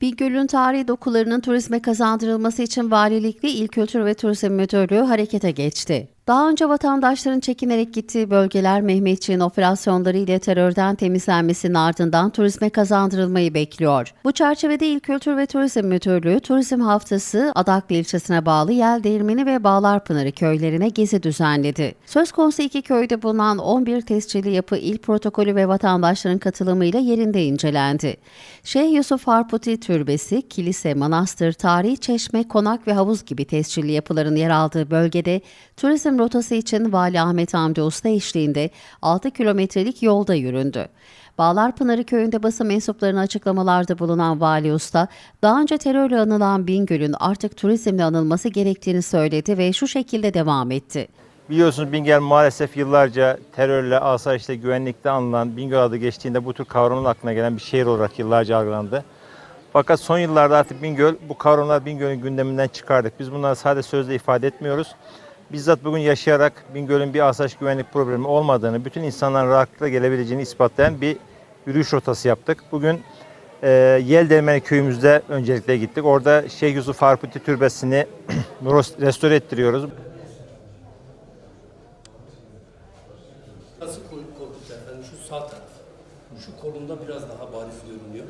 Bingöl'ün tarihi dokularının turizme kazandırılması için valilikle İl Kültür ve Turizm Müdürlüğü harekete geçti. Daha önce vatandaşların çekinerek gittiği bölgeler Mehmetçiğin operasyonları ile terörden temizlenmesinin ardından turizme kazandırılmayı bekliyor. Bu çerçevede İl Kültür ve Turizm Müdürlüğü Turizm Haftası Adaklı ilçesine bağlı Yeldeğirmeni ve Bağlarpınarı köylerine gezi düzenledi. Söz konusu iki köyde bulunan 11 tescilli yapı il protokolü ve vatandaşların katılımıyla yerinde incelendi. Şeyh Yusuf Harputi Türbesi, kilise, manastır, tarihi çeşme, konak ve havuz gibi tescilli yapıların yer aldığı bölgede turizm rotası için Vali Ahmet Hamdi Usta eşliğinde 6 kilometrelik yolda yüründü. Bağlarpınarı köyünde basın mensuplarına açıklamalarda bulunan Vali Usta, daha önce terörle anılan Bingöl'ün artık turizmle anılması gerektiğini söyledi ve şu şekilde devam etti. Biliyorsunuz Bingöl maalesef yıllarca terörle, asayişle, güvenlikte anılan Bingöl adı geçtiğinde bu tür kavramın aklına gelen bir şehir olarak yıllarca algılandı. Fakat son yıllarda artık Bingöl, bu kavramlar Bingöl'ün gündeminden çıkardık. Biz bunları sadece sözle ifade etmiyoruz. Bizzat bugün yaşayarak Bingöl'ün bir asayiş güvenlik problemi olmadığını, bütün insanların rahatlıkla gelebileceğini ispatlayan bir yürüyüş rotası yaptık. Bugün e, Yeldermeni köyümüzde öncelikle gittik. Orada Şeyh Yusuf Harputi Türbesi'ni restore ettiriyoruz. Nasıl kol- korkut efendim? Şu sağ taraf. Şu kolunda biraz daha bariz görünüyor.